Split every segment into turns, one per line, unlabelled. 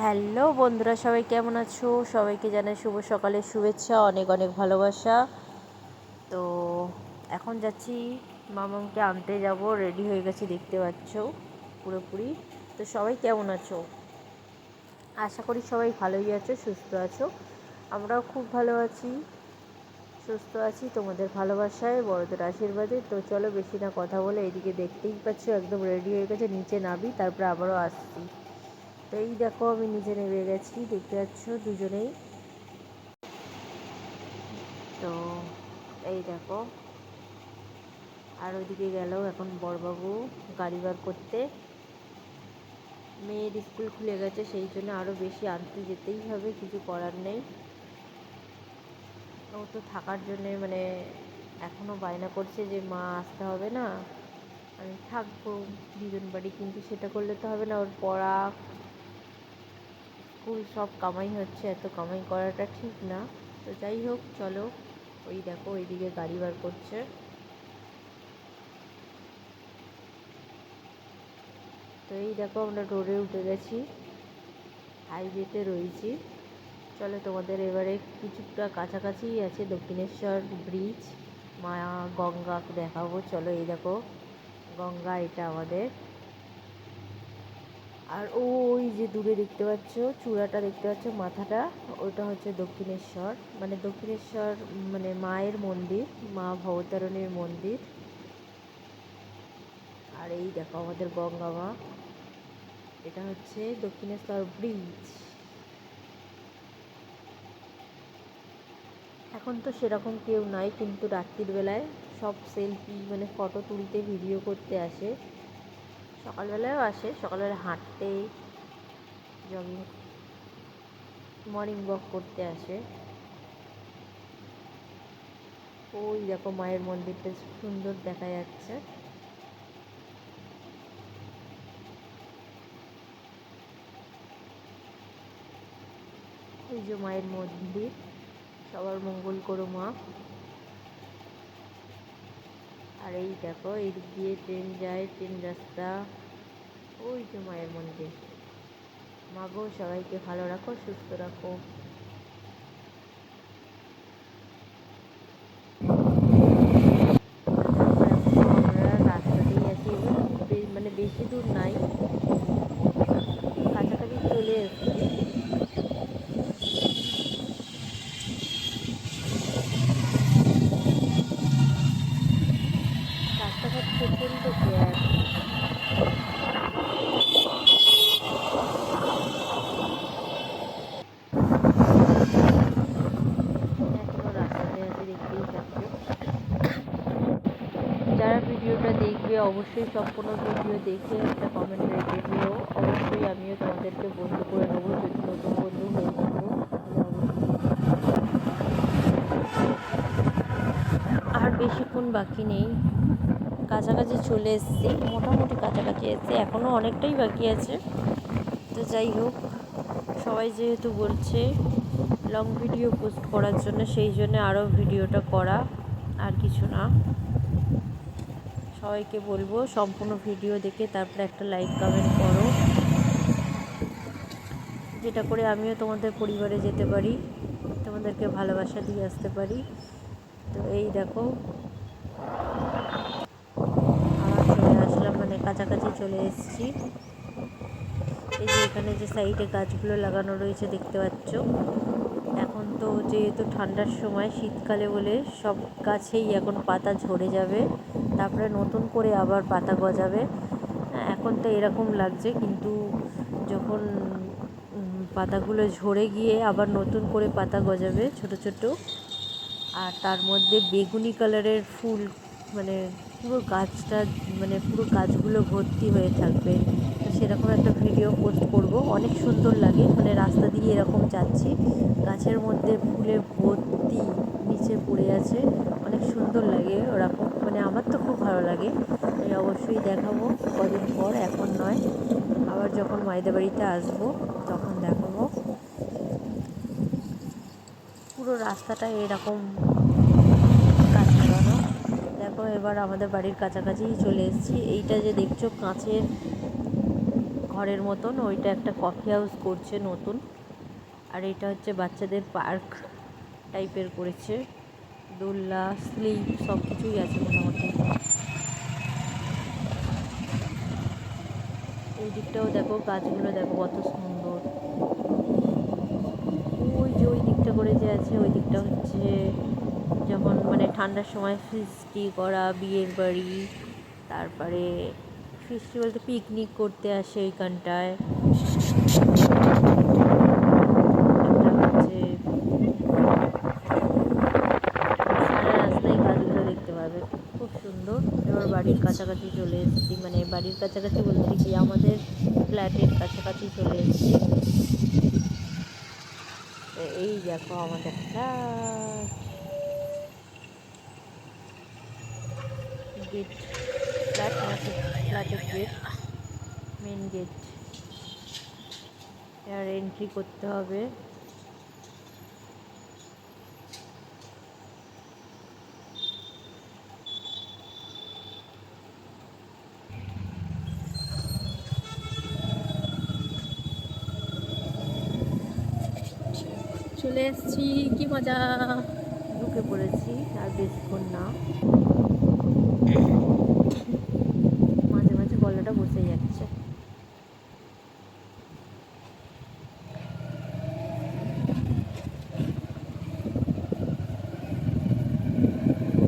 Hello বন্ধুরা, সবাই কেমন আছো? সবাইকে জানাই শুভ সকালের শুভেচ্ছা, অনেক অনেক ভালোবাসা। তো এখন যাচ্ছি, মামামকে আনতে যাব রেডি হয়ে গেছি দেখতে পাচ্ছ, পুরোপুরি। তো সবাই কেমন আছো? আশা করি সবাই ভালোই আছো, সুস্থ আছো। আমরাও খুব ভালো আছি, সুস্থ আছি তোমাদের ভালোবাসায়, বড়দের আশীর্বাদে। তো চলো বেশি না কথা বলে এদিকে দেখতেই পাচ্ছ, একদম রেডি হয়ে গেছে, নিচে নাবি তারপরে আবারও আসছি। এই দেখো আমি নিচে নেমে গেছি, দেখতে পাচ্ছ দুজনেই। তো এই দেখো। আর ওইদিকে গেল এখন বড়বাবু গাড়ি বার করতে। মেয়ের স্কুল খুলে গেছে, সেই জন্য আরও বেশি আনতে যেতেই হবে, কিছু করার নেই। ও তো থাকার জন্যে মানে এখনও বায়না করছে যে মা আসতে হবে না। আমি থাকব, দুজন বাড়ি, কিন্তু সেটা করলে তো হবে না। ওর পড়া স্কুল সব কামাই হচ্ছে, এত কামাই করাটা ঠিক না। তো যাই হোক, চলো। ওই দেখো, ওইদিকে গাড়ি বার করছে। তো এই দেখো, আমরা রোডে উঠে গেছি। হাইওয়েতে রয়েছি। চলো, তোমাদের এবারে কিছুটা কাছাকাছিই আছে দক্ষিণেশ্বর ব্রিজ। মা গঙ্গা দেখাবো। চলো, এই দেখো, গঙ্গা এটা আমাদের। আর ওই যে দূরে দেখতে পাচ্ছ, চূড়াটা দেখতে পাচ্ছ, মাথাটা, ওটা হচ্ছে দক্ষিণেশ্বর। মানে দক্ষিণেশ্বর মানে মায়ের মন্দির, মা ভবতারণীর মন্দির। আর এই দেখো আমাদের গঙ্গা মা। এটা হচ্ছে দক্ষিণেশ্বর ব্রিজ এখন তো সেরকম কেউ নাই, কিন্তু রাত্রির বেলায় সব সেলফি মানে ফটো তুলতে ভিডিও করতে আসে। সকালবেলায়ও আসে, সকালবেলা হাঁটতে জগিং মর্নিং ওয়াক করতে আসে। ওই দেখো মায়ের মন্দিরটা সুন্দর দেখা যাচ্ছে। ওই যে মায়ের মন্দির, সবার মঙ্গল করো মা। আর এই দেখো, এদিক দিয়ে ট্রেন যায়, ট্রেন রাস্তা। ওই যে মায়ের মন্দির। মাগো, সবাইকে ভালো রাখো, সুস্থ রাখো আমরা রাস্তাতেই আছি মানে বেশি দূর নাই কাছাকাছি চলে এসেছি রাস্তাঘাট প্রচণ্ড জ্যাম যারা ভিডিওটা দেখবে, অবশ্যই সম্পূর্ণ ভিডিও দেখে একটা কমেন্ট রেখে দিও। অবশ্যই আমিও তোমাদেরকে বন্ধু করে নেব, যদি নতুন বন্ধু হয়ে থাকো আর বেশিক্ষণ বাকি নেই। কাছাকাছি চলে এসেছি, মোটামুটি কাছাকাছি এসেছি এখনও অনেকটাই বাকি আছে। তো যাই হোক, সবাই যেহেতু বলছে লং ভিডিও পোস্ট করার জন্য, সেই জন্য আরও ভিডিওটা করা, আর কিছু না। সবাইকে বলব, সম্পূর্ণ ভিডিও দেখে তারপরে একটা লাইক কমেন্ট করো। যেটা করে আমিও তোমাদের পরিবারে যেতে পারি, তোমাদেরকে ভালোবাসা দিয়ে আসতে পারি। তো এই দেখো আবার চলে আসলাম মানে কাছাকাছি চলে এসেছি। এই যে এখানে যে সাইডে গাছগুলো লাগানো রয়েছে দেখতে পাচ্ছ। এখন তো যেহেতু ঠান্ডার সময়, শীতকালে বলে সব গাছেই এখন পাতা ঝরে যাবে। তারপরে নতুন করে আবার পাতা গজাবে। এখন তো এরকম লাগছে, কিন্তু যখন পাতাগুলো ঝরে গিয়ে আবার নতুন করে পাতা গজাবে ছোট ছোট, আর তার মধ্যে বেগুনি কালারের ফুল মানে পুরো গাছটা মানে পুরো গাছগুলো ভর্তি হয়ে থাকবে। তো সেরকম একটা ভিডিও পোস্ট করব। অনেক সুন্দর লাগে। মানে রাস্তা দিয়ে এরকম যাচ্ছি। গাছের মধ্যে ফুলে ভর্তি নিচে পড়ে আছে। অনেক সুন্দর লাগে ওরকম। মানে আমার তো খুব ভালো লাগে। আমি অবশ্যই দেখাবো। কদিন পর, এখন নয়। আবার যখন মাইদা বাড়িতে আসব, তখন দেখাবো। পুরো রাস্তাটা এরকম দেখো এবার আমাদের বাড়ির কাছাকাছি চলে এসেছি। এইটা যে দেখছ কাঁচের ঘরের মতন, ওইটা একটা কফি হাউস করছে নতুন। আর এটা হচ্ছে বাচ্চাদের পার্ক টাইপের করেছে। দোলনা স্লিপ সব কিছুই আছে মোটামুটি। এই দিকটাও দেখো, গাছগুলো দেখো কত সুন্দর। ওই যে ওই দিকটা করে যে আছে, ওই দিকটা হচ্ছে যেমন মানে ঠান্ডার সময় ফিস্টি করা, বিয়ের বাড়ি, তারপরে ফিস্টি বলতে পিকনিক করতে আসে ওইখানটায় বাড়ির কাছাকাছি চলে এসেছি। মানে বাড়ির কাছাকাছি বলতে কি, আমাদের ফ্ল্যাটের কাছাকাছি চলে এসেছি। এই দেখো আমাদের ফ্ল্যাট। গেট ফ্ল্যাট ফ্ল্যাটের গেট মেন গেট আর এন্ট্রি করতে হবে।
চলে এসেছি, কি মজা।
ঢুকে পড়েছি, আর বেশিক্ষণ না। মাঝে মাঝে গলাটা বসে যাচ্ছে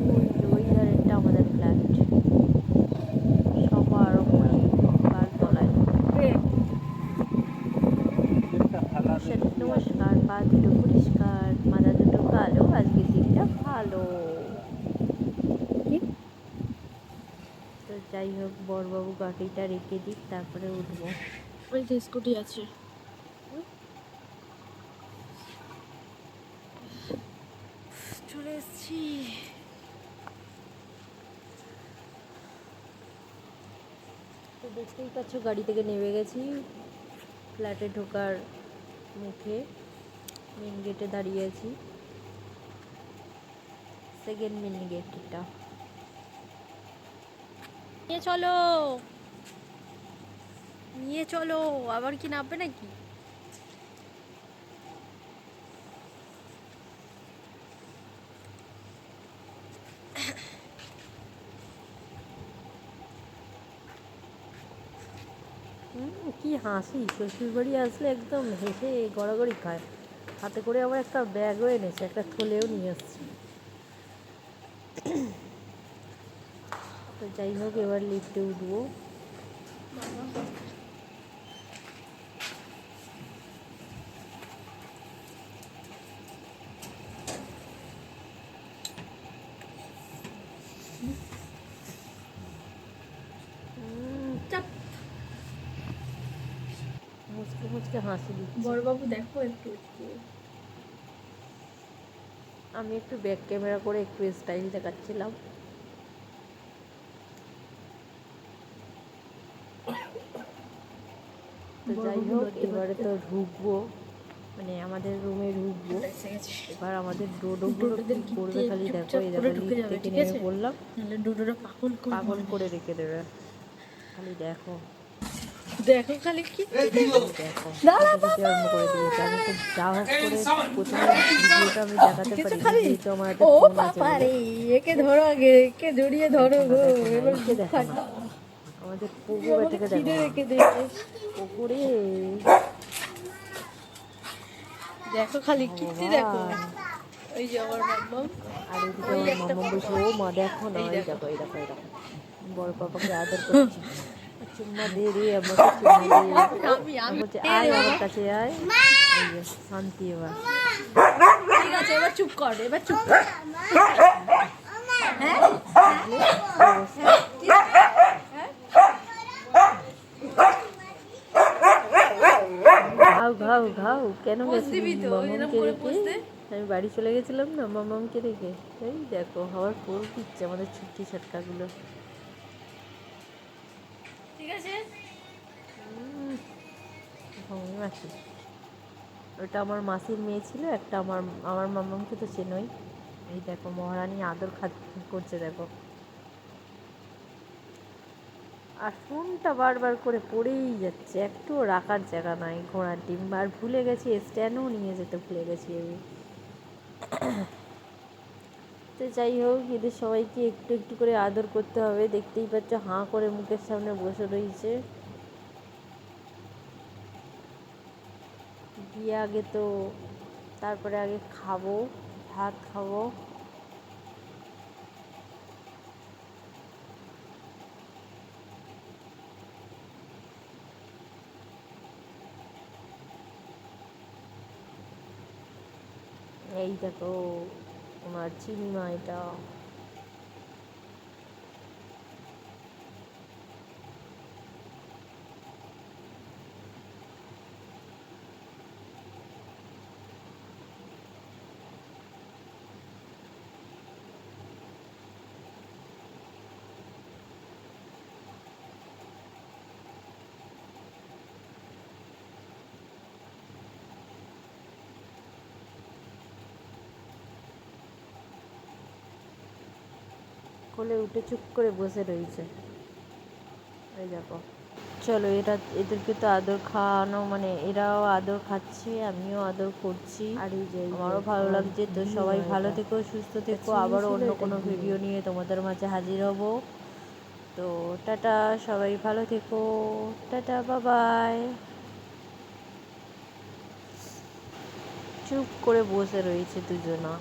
ওই যে ওই ধারেরটা আমাদের ফ্ল্যাট সবার ওপরে সবার তলায় নমস্কার পা দুটো পরিষ্কার মাথা দুটো কালো আজকের দিনটা ভালো তো যাই হোক বড়বাবু গাড়িটা রেখে দিক তারপরে উঠবো।
ওই যে স্কুটি আছে। চলে এসেছি।
তো দেখতেই পাচ্ছ গাড়ি থেকে নেমে গেছি। ফ্ল্যাটে ঢোকার মুখে মেন গেটে দাঁড়িয়ে আছি। সেকেন্ড মেন গেট এটা
নিয়ে চলো। নিয়ে চলো, আবার কি নামবে নাকি?
কি হাসি, শ্বশুর বাড়ি আসলে একদম হেসে গড়াগড়ি খায়। হাতে করে আবার একটা ব্যাগও এনেছে, একটা থলেও নিয়ে আসছে তো যাই হোক এবার লিফটে উঠবো। মুচকে মুচকে হাসি দিচ্ছে।
বড়বাবু দেখো একটু একটু।
আমি একটু ব্যাক ক্যামেরা করে একটু স্টাইল দেখাচ্ছিলাম। যাই হোক এবারে তো ঢুকবো। মানে আমাদের রুমে ঢুকবো। এবার আমাদের ডোডোগুলো করবে খালি দেখো এই দেখো লিফট থেকে
ঠিক
নেমে
আছে?
পড়লাম।
ডুডুরা পাগল করে
পাগল করে রেখে দেবে। খালি দেখো।
দেখো খালি কি
দেখো দেখতে আরম্ভ করে দিয়েছে। আমি তো যা হোক করে প্রথমে ভিডিওটা আমি দেখাতে পারি আমার
ও বাবা রে একে ধরো আগে একে জড়িয়ে ধরো গো এবার
আমাদের থেকে
ছিঁড়ে
দেখো।
রেখে দেবে
পুকুরে।
দেখো খালি কীর্তি দেখো ওই যে আমার মাম্মা
আর এদিকে আমার মাম্মা বসে ও মা দেখো না এই দেখো। এই দেখো এই দেখো। বড় পাপাকে আদর করছি। চুম্মা দে রে আমাকে চুম্মা দে
আমি আমি
বলছে আয় আমার কাছে আয়। এই যে শান্তি এবার।
ঠিক আছে এবার চুপ কর এবার চুপ কর।
ঘাও ঘাও ঘাও। কেন গেছিলি? মামামকে রেখে আমি বাড়ি চলে গেছিলাম না মামামকে রেখে এই দেখো হাওয়ার ফুল দিচ্ছে আমাদের ছুটি ছটকাগুলো
ঠিক আছে।
ঘুমিয়ে ওটা আমার মাসির মেয়ে ছিল একটা আমার আমার মামামকে তো চেনই। এই দেখো মহারানী আদর খা করছে দেখো। আর ফোনটা বারবার করে পড়েই যাচ্ছে। একটুও রাখার জায়গা নাই, ঘোড়ার ডিম। আর ভুলে গেছি, স্ট্যান্ডও নিয়ে যেতে ভুলে গেছি আমি। তো যাই হোক, এদের সবাইকে একটু একটু করে আদর করতে হবে। দেখতেই পাচ্ছ, হাঁ করে মুখের সামনে বসে রয়েছে গিয়ে আগে তো, তারপরে আগে খাব, ভাত খাব। এই দেখো তোমার চিনিমা এটা কোলে উঠে চুপ করে বসে রয়েছে। এই দেখো। চলো এরা এদেরকে তো আদর খাওয়ানো মানে এরাও আদর খাচ্ছে আমিও আদর করছি।
আর এই যে
আমারও ভালো লাগছে। তো সবাই ভালো থেকো সুস্থ থেকো।
চিনি
আবারও অন্য কোনো ভিডিও নিয়ে তোমাদের মাঝে হাজির হব। তো টাটা সবাই ভালো থেকো। টাটা বাবাই। চুপ করে বসে রয়েছে দুজনা।